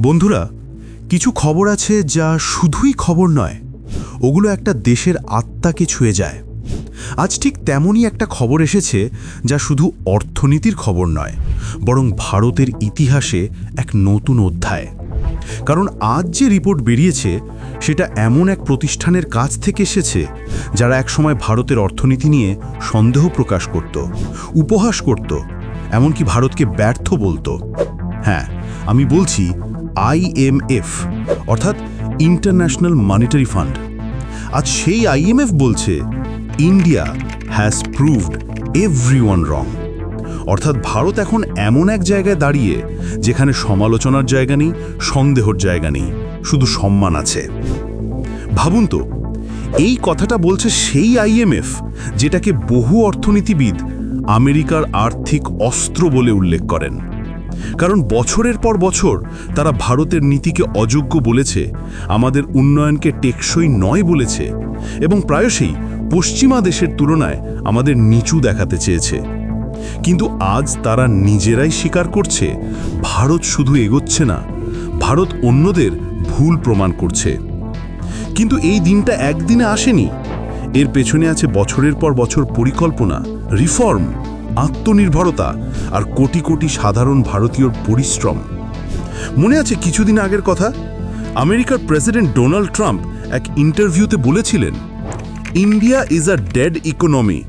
বন্ধুরা, কিছু খবর আছে যা শুধুই খবর নয়, ওগুলো একটা দেশের আত্মাকে ছুঁয়ে যায়। আজ ঠিক তেমনই একটা খবর এসেছে যা শুধু অর্থনীতির খবর নয়, বরং ভারতের ইতিহাসে এক নতুন অধ্যায়। কারণ আজ যে রিপোর্ট বেরিয়েছে, সেটা এমন এক প্রতিষ্ঠানের কাছ থেকে এসেছে, যারা একসময় ভারতের অর্থনীতি নিয়ে সন্দেহ প্রকাশ করত, উপহাস করত, এমনকি ভারতকে ব্যর্থ বলতো। হ্যাঁ আমি বলছি আইএমএফ অর্থাৎ ইন্টারন্যাশনাল মানিটারি ফান্ড। আজ সেই আইএমএফ বলছে, India has proved every one wrong. অর্থাৎ ভারত এখন এমন এক জায়গায় দাঁড়িয়ে, যেখানে সমালোচনার জায়গা নেই, সন্দেহর জায়গা নেই, শুধু সম্মান আছে। ভাবুন তো, এই কথাটা বলছে সেই আইএমএফ যেটাকে বহু অর্থনীতিবিদ আমেরিকার আর্থিক অস্ত্র বলে উল্লেখ করেন। কারণ বছরের পর বছর তারা ভারতের নীতিকে অযোগ্য বলেছে, আমাদের উন্নয়নকে টেকসই নয় বলেছে, এবং প্রায়শই পশ্চিমা দেশের তুলনায় আমাদের নিচু দেখাতে চেয়েছে। কিন্তু আজ তারা নিজেরাই স্বীকার করছে, ভারত শুধু এগোচ্ছে না, ভারত অন্যদের ভুল প্রমাণ করছে। কিন্তু এই দিনটা একদিনে আসেনি। এর পেছনে আছে বছরের পর বছর পরিকল্পনা, রিফর্ম। আত্মনির্ভরতা আর কোটি কোটি সাধারণ ভারতীয়র পরিশ্রম। মনে আছে কিছুদিন আগের কথা? আমেরিকার প্রেসিডেন্ট ডোনাল্ড ট্রাম্প এক ইন্টারভিউতে বলেছিলেন, India is a dead economy.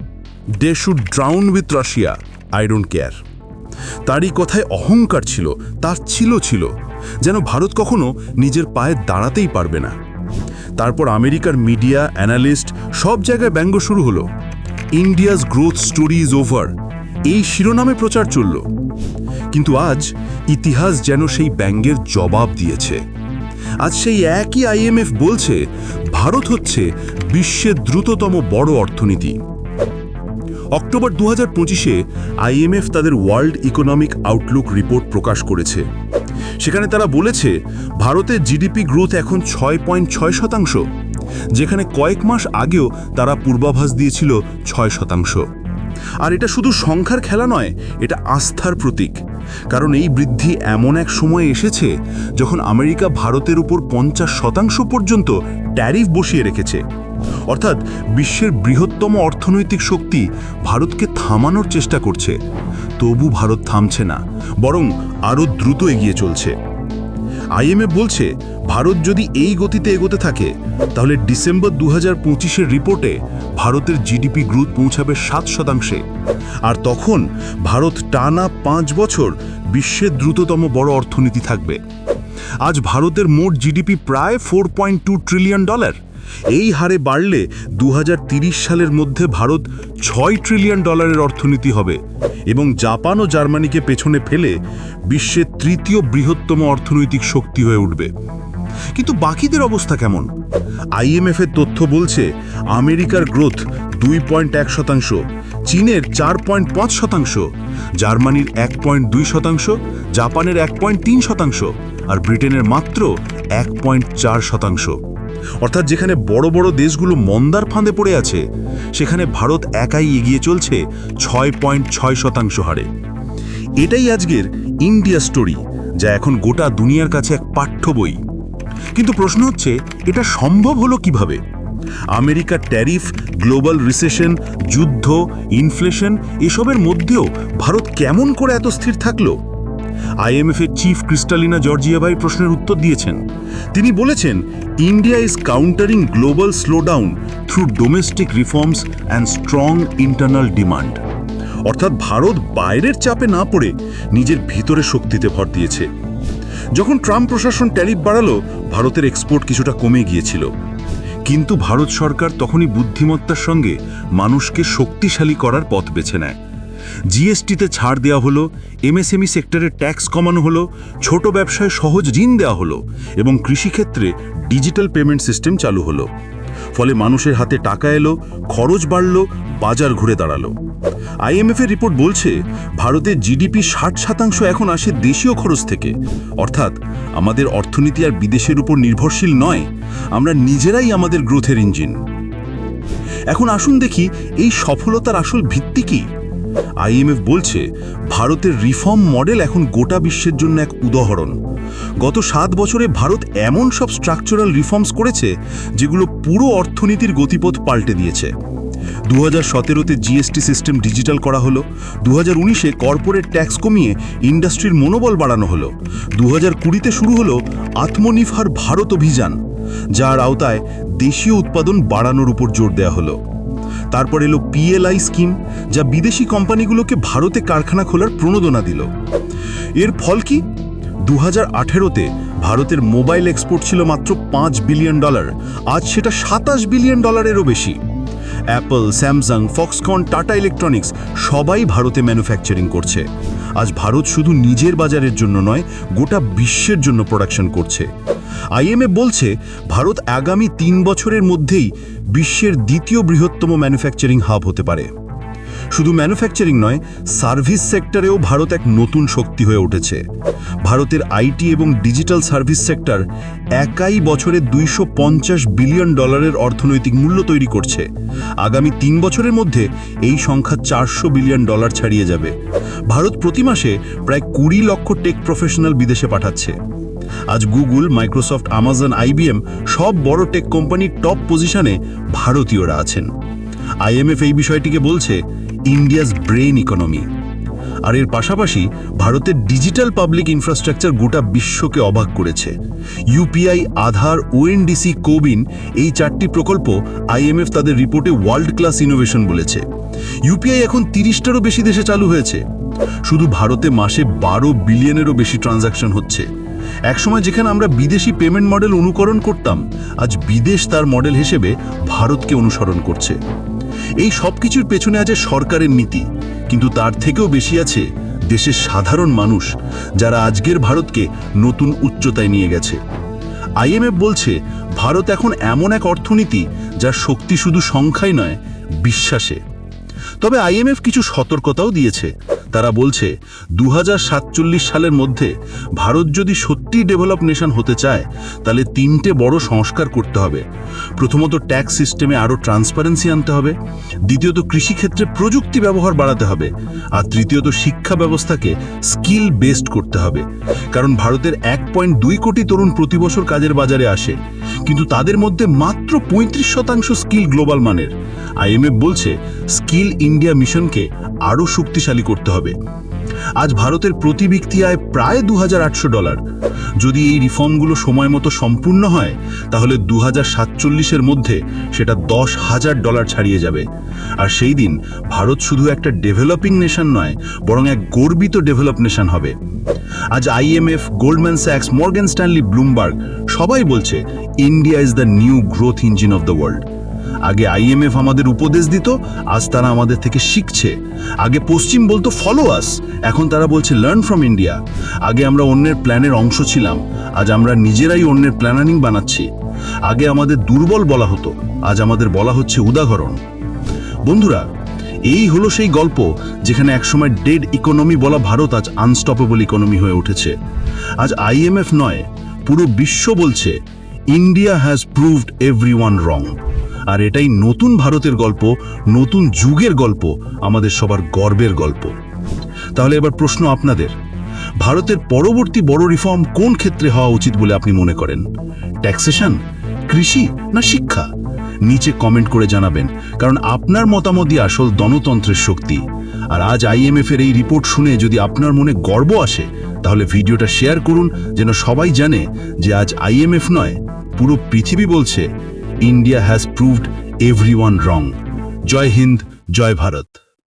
They should drown with Russia. I don't care. তারই কথায় অহংকার ছিল, তার ছিল ছিল, যেন ভারত কখনো নিজের পায়ে দাঁড়াতেই পারবে না। তারপর আমেরিকার মিডিয়া, অ্যানালিস্ট সব জায়গায় ব্যঙ্গ শুরু হলো। India's growth story is over. এই শিরোনামে প্রচার চলল। কিন্তু আজ ইতিহাস যেন সেই ব্যাঙ্গের জবাব দিয়েছে। আজ সেই একই আইএমএফ বলছে, ভারত হচ্ছে বিশ্বের দ্রুততম বড় অর্থনীতি। অক্টোবর দু হাজার পঁচিশে আইএমএফ তাদের ওয়ার্ল্ড ইকোনমিক আউটলুক রিপোর্ট প্রকাশ করেছে। সেখানে তারা বলেছে ভারতের জিডিপি গ্রোথ এখন ছয় পয়েন্ট ছয় শতাংশ, যেখানে কয়েক মাস আগেও তারা পূর্বাভাস দিয়েছিল ছয় শতাংশ। আর এটা শুধু সংখ্যার খেলা নয়, এটা আস্থার প্রতীক। কারণ এই বৃদ্ধি এমন এক সময় এসেছে যখন আমেরিকা ভারতের উপর পঞ্চাশ শতাংশ পর্যন্ত ট্যারিফ বসিয়ে রেখেছে। অর্থাৎ বিশ্বের বৃহত্তম অর্থনৈতিক শক্তি ভারতকে থামানোর চেষ্টা করছে। তবু ভারত থামছে না, বরং আরও দ্রুত এগিয়ে চলছে। আইএমএফ বলছে, ভারত যদি এই গতিতে এগোতে থাকে, তাহলে ডিসেম্বর দু হাজার রিপোর্টে ভারতের জিডিপি গ্রোথ পৌঁছাবে সাত শতাংশে। আর তখন ভারত টানা পাঁচ বছর বিশ্বের দ্রুততম বড় অর্থনীতি থাকবে। আজ ভারতের মোট জিডিপি প্রায় four point two trillion dollar এই হারে বাড়লে দু সালের মধ্যে ভারত ছয় ট্রিলিয়ন ডলারের অর্থনীতি হবে এবং জাপান ও জার্মানিকে পেছনে ফেলে বিশ্বের তৃতীয় বৃহত্তম অর্থনৈতিক শক্তি হয়ে উঠবে। কিন্তু বাকিদের অবস্থা কেমন? আইএমএফ এর তথ্য বলছে, আমেরিকার গ্রোথ দুই পয়েন্ট এক শতাংশ, চীনের চার পয়েন্ট পাঁচ শতাংশ, জার্মানির এক পয়েন্ট দুই শতাংশ, জাপানের এক পয়েন্ট তিন শতাংশ, আর ব্রিটেনের মাত্র এক পয়েন্ট চার শতাংশ। অর্থাৎ যেখানে বড় বড় দেশগুলো মন্দার ফাঁদে পড়ে আছে, সেখানে ভারত একাই এগিয়ে চলছে ছয় পয়েন্ট ছয় শতাংশ হারে। এটাই আজকের ইন্ডিয়া স্টোরি, যা এখন গোটা দুনিয়ার কাছে এক পাঠ্য বই। কিন্তু প্রশ্ন হচ্ছে, এটা সম্ভব হলো কীভাবে? আমেরিকার ট্যারিফ, গ্লোবাল রিসেশন, যুদ্ধ, ইনফ্লেশন, এসবের মধ্যেও ভারত কেমন করে এত স্থির থাকল? আইএমএফ এর চিফ ক্রিস্টালিনা জর্জিয়াভাই প্রশ্নের উত্তর দিয়েছেন। তিনি বলেছেন, India is countering global slowdown through domestic reforms and strong internal demand অর্থাৎ ভারত বাইরের চাপে না পড়ে নিজের ভিতরে শক্তিতে ভর দিয়েছে। যখন ট্রাম্প প্রশাসন ট্যারিফ বাড়ালো, ভারতের এক্সপোর্ট কিছুটা কমে গিয়েছিল। কিন্তু ভারত সরকার তখনই বুদ্ধিমত্তার সঙ্গে মানুষকে শক্তিশালী করার পথ বেছে নেয়। জিএসটিতে ছাড় দেওয়া হলো, এমএসএমই সেক্টরে ট্যাক্স কমানো হলো, ছোট ব্যবসায় সহজ ঋণ দেওয়া হলো এবং কৃষিক্ষেত্রে ডিজিটাল পেমেন্ট সিস্টেম চালু হলো। ফলে মানুষের হাতে টাকা এলো, খরচ বাড়ল, বাজার ঘুরে দাঁড়াল। আইএমএফ এর রিপোর্ট বলছে, ভারতের জিডিপি ষাট শতাংশ এখন আসে দেশীয় খরচ থেকে। অর্থাৎ, আমাদের অর্থনীতি আর বিদেশের উপর নির্ভরশীল নয়, আমরা নিজেরাই আমাদের গ্রোথের ইঞ্জিন। এখন আসুন দেখি, এই সফলতার আসল ভিত্তি কি? আইএমএফ বলছে, ভারতের রিফর্ম মডেল এখন গোটা বিশ্বের জন্য এক উদাহরণ। গত সাত বছরে ভারত এমন সব স্ট্রাকচারাল রিফর্মস করেছে, যেগুলো পুরো অর্থনীতির গতিপথ পাল্টে দিয়েছে। দু হাজার সতেরোতে জিএসটি সিস্টেম ডিজিটাল করা হলো দু হাজার উনিশে কর্পোরেট ট্যাক্স কমিয়ে ইন্ডাস্ট্রির মনোবল বাড়ানো হলো দু হাজার কুড়িতে শুরু হলো আত্মনির্ভর ভারত অভিযান, যার আওতায় দেশীয় উৎপাদন বাড়ানোর উপর জোর দেওয়া হলো। তারপর এলো পিএলআই স্কিম যা বিদেশি কোম্পানিগুলোকে ভারতে কারখানা খোলার প্রণোদনা দিল। এর ফল কি? দু হাজার ভারতের মোবাইল এক্সপোর্ট ছিল মাত্র পাঁচ বিলিয়ন ডলার, আজ সেটা সাতাশ বিলিয়ন ডলারেরও বেশি। Apple Samsung Foxconn Tata electronics সবাই ভারতে ম্যানুফ্যাকচারিং করছে। আজ ভারত শুধু নিজের বাজারের জন্য নয়, গোটা বিশ্বের জন্য প্রোডাকশন করছে। আইএমএ বলছে, ভারত আগামী তিন বছরের মধ্যেই বিশ্বের দ্বিতীয় বৃহত্তম ম্যানুফ্যাকচারিং হাব হতে পারে। শুধু ম্যানুফ্যাকচারিং নয় সার্ভিস সেক্টরেও ভারত এক নতুন শক্তি হয়ে উঠেছে। ভারতের আইটি এবং ডিজিটাল সার্ভিস সেক্টর একাই বছরে দুইশো পঞ্চাশ বিলিয়ন ডলারের অর্থনৈতিক মূল্য তৈরি করছে। আগামী তিন বছরের মধ্যে এই সংখ্যা চারশো বিলিয়ন ডলার ছাড়িয়ে যাবে। ভারত প্রতি মাসে প্রায় কুড়ি লক্ষ টেক প্রফেশনাল বিদেশে পাঠাচ্ছে। আজ গুগল মাইক্রোসফট আমাজন আইবিএম সব বড় টেক কোম্পানির টপ পজিশনে ভারতীয়রা আছেন। আইএমএফ এই বিষয়টিকে বলছে ইন্ডিয়াস ব্রেন ইকোনমি। আর এর পাশাপাশি ভারতের ডিজিটাল পাবলিক ইনফ্রাস্ট্রাকচার গোটা বিশ্বকে অবাক করেছে। ইউপিআই, আধার, ওএনডিসি, কোবিন এই চারটি প্রকল্প আইএমএফ তাদের রিপোর্টে ওয়ার্ল্ড ক্লাস ইনোভেশন বলেছে। ইউপিআই এখন তিরিশটারও বেশি দেশে চালু হয়েছে। শুধু ভারতে মাসে বারো বিলিয়নেরও বেশি ট্রানজাকশন হচ্ছে। একসময় যেখানে আমরা বিদেশি পেমেন্ট মডেল অনুকরণ করতাম, আজ বিদেশ তার মডেল হিসেবে ভারতকে অনুসরণ করছে। এই সব কিছুর পেছনে আছে সরকারের নীতি। কিন্তু তার থেকেও বেশি আছে দেশের সাধারণ মানুষ যারা আজকের ভারতকে নতুন উচ্চতায় নিয়ে গেছে। আইএমএফ বলছে, ভারত এখন এমন এক অর্থনীতি যার শক্তি শুধু সংখ্যায় নয়, বিশ্বাসে। তবে আইএমএফ কিছু সতর্কতাও দিয়েছে। তারা বলছে দু হাজার সাতচল্লিশ সালের মধ্যে ভারত যদি সত্যি ডেভেলপ নেশন হতে চায়, তাহলে তিনটে বড় সংস্কার করতে হবে। প্রথমত ট্যাক্স সিস্টেমে আরও ট্রান্সপারেন্সি আনতে হবে। দ্বিতীয়ত কৃষিক্ষেত্রে প্রযুক্তি ব্যবহার বাড়াতে হবে। আর তৃতীয়ত শিক্ষা ব্যবস্থাকে স্কিল বেসড করতে হবে। কারণ ভারতের এক পয়েন্ট দুই কোটি তরুণ প্রতি বছর কাজের বাজারে আসে। কিন্তু তাদের মধ্যে মাত্র পঁয়ত্রিশ শতাংশ স্কিল গ্লোবাল মানের। আইএমএফ বলছে, স্কিল ইন্ডিয়া মিশনকে আরও শক্তিশালী করতে হবে। আজ ভারতের প্রতি ব্যক্তি আয় প্রায় দু হাজার আটশো ডলার। যদি এই রিফর্মগুলো সময় মতো সম্পূর্ণ হয়, তাহলে দু সাতচল্লিশের মধ্যে সেটা দশ হাজার ডলার ছাড়িয়ে যাবে। আর সেই দিন ভারত শুধু একটা ডেভেলপিং নেশন নয়, বরং এক গর্বিত ডেভেলপ নেশন হবে। আজ আইএমএফ গোল্ডম্যান স্যাক্স, মর্গেন স্ট্যানলি, ব্লুমবার্গ সবাই বলছে, India is the new growth engine of the world. আগে আইএমএফ আমাদের উপদেশ দিত, আজ তারা আমাদের থেকে শিখছে। আগে পশ্চিম বলতো ফলো আস এখন তারা বলছে লার্ন ফ্রম ইন্ডিয়া আগে আমরা অন্যের প্ল্যানের অংশ ছিলাম, আজ আমরা নিজেরাই অন্যের প্ল্যানিং বানাচ্ছি। আগে আমাদের দুর্বল বলা হতো, আজ আমাদের বলা হচ্ছে উদাহরণ। বন্ধুরা, এই হলো সেই গল্প, যেখানে একসময় ডেড ইকোনমি বলা ভারত আজ আনস্টপেবল ইকোনমি হয়ে উঠেছে। আজ আইএমএফ নয়, পুরো বিশ্ব বলছে India has proved everyone wrong আর এটাই নতুন ভারতের গল্প, নতুন যুগের গল্প, আমাদের সবার গর্বের গল্প। তাহলে এবার প্রশ্ন আপনাদের। ভারতের পরবর্তী বড় রিফর্ম কোন ক্ষেত্রে হওয়া উচিত বলে আপনি মনে করেন? ট্যাক্সেশন, কৃষি না শিক্ষা? নিচে কমেন্ট করে জানাবেন, কারণ আপনার মতামতই আসল গণতন্ত্রের শক্তি। আর আজ আইএমএফ এর এই রিপোর্ট শুনে যদি আপনার মনে গর্ব আসে, তাহলে ভিডিওটা শেয়ার করুন, যেন সবাই জানে যে আজ আইএমএফ নয়, পুরো পৃথিবী বলছে India has proved everyone wrong জয় হিন্দ জয় ভারত